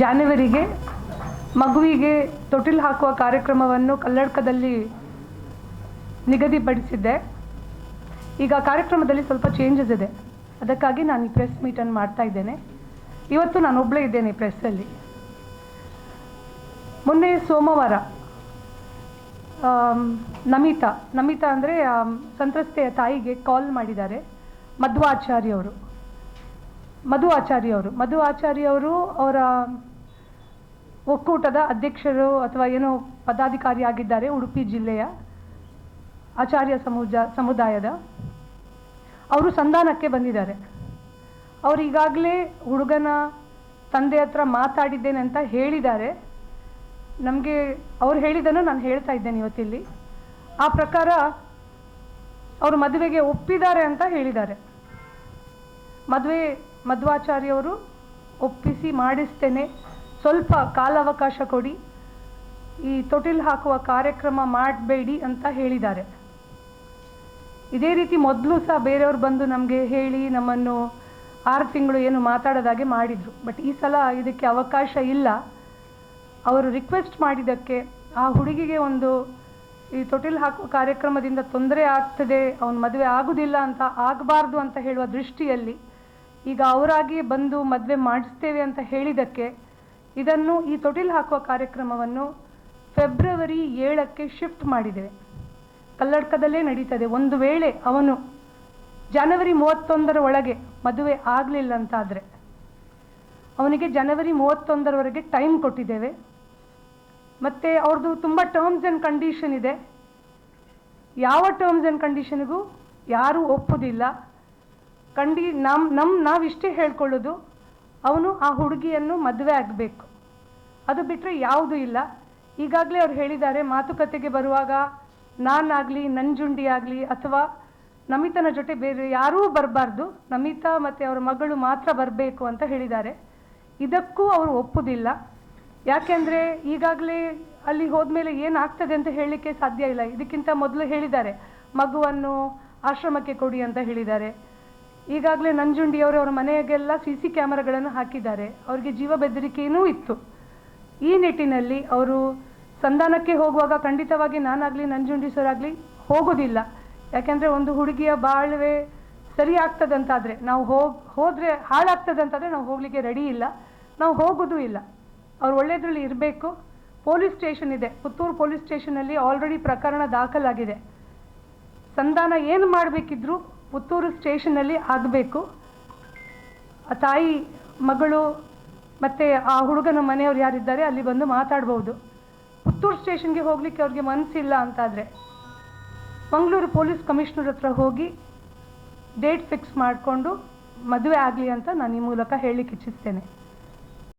ಜಾನ್ವರಿಗೆ, ಮಗುವಿಗೆ ತೊಟ್ಟಿಲು ಹಾಕುವ ಕಾರ್ಯಕ್ರಮವನ್ನು ಕಲ್ಲಡ್ಕದಲ್ಲಿ ನಿಗದಿಪಡಿಸಿದ್ದೆ. ಈಗ ಕಾರ್ಯಕ್ರಮದಲ್ಲಿ ಸ್ವಲ್ಪ ಚೇಂಜಸ್ ಇದೆ. ಅದಕ್ಕಾಗಿ ನಾನು ಈ ಪ್ರೆಸ್ ಮೀಟನ್ನು ಮಾಡ್ತಾ ಇದ್ದೇನೆ. ಇವತ್ತು ನಾನು ಒಬ್ಬಳೇ ಇದ್ದೇನೆ ಈ ಪ್ರೆಸ್ಸಲ್ಲಿ ಮೊನ್ನೆ ಸೋಮವಾರ ನಮಿತಾ ನಮಿತಾ ಅಂದರೆ ಸಂತ್ರಸ್ತೆಯ ತಾಯಿಗೆ ಕಾಲ್ ಮಾಡಿದ್ದಾರೆ. ಮಧ್ವಾಚಾರ್ಯವರು ಮಧು ಆಚಾರ್ಯ ಅವರು. ಮಧು ಆಚಾರ್ಯ ಅವರು ಅವರ ಒಕ್ಕೂಟದ ಅಧ್ಯಕ್ಷರು ಅಥವಾ ಏನೋ ಪದಾಧಿಕಾರಿ ಆಗಿದ್ದಾರೆ ಉಡುಪಿ ಜಿಲ್ಲೆಯ ಆಚಾರ್ಯ ಸಮುಜ, ಸಮುದಾಯದ. ಅವರು ಸಂಧಾನಕ್ಕೆ ಬಂದಿದ್ದಾರೆ. ಅವರು ಈಗಾಗಲೇ ಹುಡುಗನ ತಂದೆ ಹತ್ರ ಮಾತಾಡಿದ್ದೇನೆ ಅಂತ ಹೇಳಿದ್ದಾರೆ. ನಮಗೆ ಅವ್ರು ಹೇಳಿದ್ದನ್ನು ನಾನು ಹೇಳ್ತಾ ಇದ್ದೇನೆ ಇವತ್ತಿಲ್ಲಿ. ಆ ಪ್ರಕಾರ ಅವರು ಮದುವೆಗೆ ಒಪ್ಪಿದ್ದಾರೆ ಅಂತ ಹೇಳಿದ್ದಾರೆ. ಮದುವೆ ಮಧ್ವಾಚಾರ್ಯವರು ಒಪ್ಪಿಸಿ ಮಾಡಿಸ್ತೇನೆ. ಸ್ವಲ್ಪ ಕಾಲಾವಕಾಶ ಕೊಡಿ. ಈ ತೊಟಿಲ್ ಹಾಕುವ ಕಾರ್ಯಕ್ರಮ ಮಾಡಬೇಡಿ ಅಂತ ಹೇಳಿದ್ದಾರೆ. ಇದೇ ರೀತಿ ಮೊದಲು ಸಹ ಬೇರೆಯವರು ಬಂದು ನಮಗೆ ಹೇಳಿ ನಮ್ಮನ್ನು ಆರು ತಿಂಗಳು ಏನು ಮಾತಾಡೋದಾಗೆ ಮಾಡಿದರು. ಬಟ್ ಈ ಸಲ ಇದಕ್ಕೆ ಅವಕಾಶ ಇಲ್ಲ. ಅವರು ರಿಕ್ವೆಸ್ಟ್ ಮಾಡಿದ್ದಕ್ಕೆ ಆ ಹುಡುಗಿಗೆ ಒಂದು ಈ ತೊಟಿಲ್ ಹಾಕುವ ಕಾರ್ಯಕ್ರಮದಿಂದ ತೊಂದರೆ ಆಗ್ತದೆ, ಅವನ ಮದುವೆ ಆಗುವುದಿಲ್ಲ ಅಂತ ಆಗಬಾರ್ದು ಅಂತ ಹೇಳುವ ದೃಷ್ಟಿಯಲ್ಲಿ ಈಗ ಅವರಾಗಿ ಬಂದು ಮದುವೆ ಮಾಡಿಸ್ತೇವೆ ಅಂತ ಹೇಳಿದ್ದಕ್ಕೆ ಇದನ್ನು ಈ ತೊಟ್ಟಿಲು ಹಾಕುವ ಕಾರ್ಯಕ್ರಮವನ್ನು ಫೆಬ್ರವರಿ ಏಳಕ್ಕೆ ಶಿಫ್ಟ್ ಮಾಡಿದ್ದೇವೆ. ಕಲ್ಲಡ್ಕದಲ್ಲೇ ನಡೀತದೆ. ಒಂದು ವೇಳೆ ಅವನು ಜನವರಿ ಮೂವತ್ತೊಂದರ ಒಳಗೆ ಮದುವೆ ಆಗಲಿಲ್ಲ ಅಂತಾದರೆ ಅವನಿಗೆ ಜನವರಿ ಮೂವತ್ತೊಂದರವರೆಗೆ ಟೈಮ್ ಕೊಟ್ಟಿದ್ದೇವೆ. ಮತ್ತು ಅವ್ರದ್ದು ತುಂಬ ಟರ್ಮ್ಸ್ ಆ್ಯಂಡ್ ಕಂಡೀಷನ್ ಇದೆ. ಯಾವ ಟರ್ಮ್ಸ್ ಆ್ಯಂಡ್ ಕಂಡೀಷನ್ಗೂ ಯಾರೂ ಒಪ್ಪುವುದಿಲ್ಲ ಕಂಡಿ ನಮ್ಮ ನಮ್ಮ ನಾವಿಷ್ಟೇ ಹೇಳ್ಕೊಳ್ಳೋದು, ಅವನು ಆ ಹುಡುಗಿಯನ್ನು ಮದುವೆ ಆಗಬೇಕು. ಅದು ಬಿಟ್ಟರೆ ಯಾವುದೂ ಇಲ್ಲ. ಈಗಾಗಲೇ ಅವ್ರು ಹೇಳಿದ್ದಾರೆ, ಮಾತುಕತೆಗೆ ಬರುವಾಗ ನಾನಾಗಲಿ ನಂಜುಂಡಿ ಆಗಲಿ ಅಥವಾ ನಮಿತನ ಜೊತೆ ಬೇರೆ ಯಾರೂ ಬರಬಾರ್ದು, ನಮಿತಾ ಮತ್ತು ಅವರ ಮಗಳು ಮಾತ್ರ ಬರಬೇಕು ಅಂತ ಹೇಳಿದ್ದಾರೆ. ಇದಕ್ಕೂ ಅವರು ಒಪ್ಪುದಿಲ್ಲ. ಯಾಕೆಂದರೆ ಈಗಾಗಲೇ ಅಲ್ಲಿ ಹೋದ್ಮೇಲೆ ಏನಾಗ್ತದೆ ಅಂತ ಹೇಳಲಿಕ್ಕೆ ಸಾಧ್ಯ ಇಲ್ಲ. ಇದಕ್ಕಿಂತ ಮೊದಲು ಹೇಳಿದ್ದಾರೆ, ಮಗುವನ್ನು ಆಶ್ರಮಕ್ಕೆ ಕೊಡಿ ಅಂತ ಹೇಳಿದ್ದಾರೆ. ಈಗಾಗಲೇ ನಂಜುಂಡಿಯವರು ಅವರ ಮನೆಗೆಲ್ಲ ಸಿ ಸಿ ಕ್ಯಾಮರಾಗಳನ್ನು ಹಾಕಿದ್ದಾರೆ. ಅವರಿಗೆ ಜೀವ ಬೆದರಿಕೆಯೂ ಇತ್ತು. ಈ ನಿಟ್ಟಿನಲ್ಲಿ ಅವರು ಸಂಧಾನಕ್ಕೆ ಹೋಗುವಾಗ ಖಂಡಿತವಾಗಿ ನಾನಾಗಲಿ, ನಂಜುಂಡಿ ಸರ್ ಆಗಲಿ ಹೋಗೋದಿಲ್ಲ. ಯಾಕೆಂದರೆ ಒಂದು ಹುಡುಗಿಯ ಬಾಳ್ವೆ ಸರಿ ಆಗ್ತದಂತಾದರೆ, ನಾವು ಹೋಗಿ ಹೋದರೆ ಹಾಳಾಗ್ತದಂತಾದರೆ ನಾವು ಹೋಗಲಿಕ್ಕೆ ರೆಡಿ ಇಲ್ಲ. ನಾವು ಹೋಗೋದು ಇಲ್ಲ. ಅವ್ರು ಒಳ್ಳೆಯದ್ರಲ್ಲಿ ಇರಬೇಕು. ಪೊಲೀಸ್ ಸ್ಟೇಷನ್ ಇದೆ. ಪುತ್ತೂರು ಪೊಲೀಸ್ ಸ್ಟೇಷನಲ್ಲಿ ಆಲ್ರೆಡಿ ಪ್ರಕರಣ ದಾಖಲಾಗಿದೆ. ಸಂಧಾನ ಏನು ಮಾಡಬೇಕಿದ್ರು ಪುತ್ತೂರು ಸ್ಟೇಷನಲ್ಲಿ ಆಗಬೇಕು. ಆ ತಾಯಿ, ಮಗಳು ಮತ್ತು ಆ ಹುಡುಗನ ಮನೆಯವ್ರು ಯಾರಿದ್ದಾರೆ ಅಲ್ಲಿ ಬಂದು ಮಾತಾಡ್ಬೋದು. ಪುತ್ತೂರು ಸ್ಟೇಷನ್ಗೆ ಹೋಗಲಿಕ್ಕೆ ಅವ್ರಿಗೆ ಮನಸ್ಸಿಲ್ಲ ಅಂತಾದರೆ ಮಂಗಳೂರು ಪೊಲೀಸ್ ಕಮಿಷನರ್ ಹತ್ರ ಹೋಗಿ ಡೇಟ್ ಫಿಕ್ಸ್ ಮಾಡಿಕೊಂಡು ಮದುವೆ ಆಗಲಿ ಅಂತ ನಾನು ಈ ಮೂಲಕ ಹೇಳಲಿಕ್ಕೆ ಇಚ್ಛಿಸ್ತೇನೆ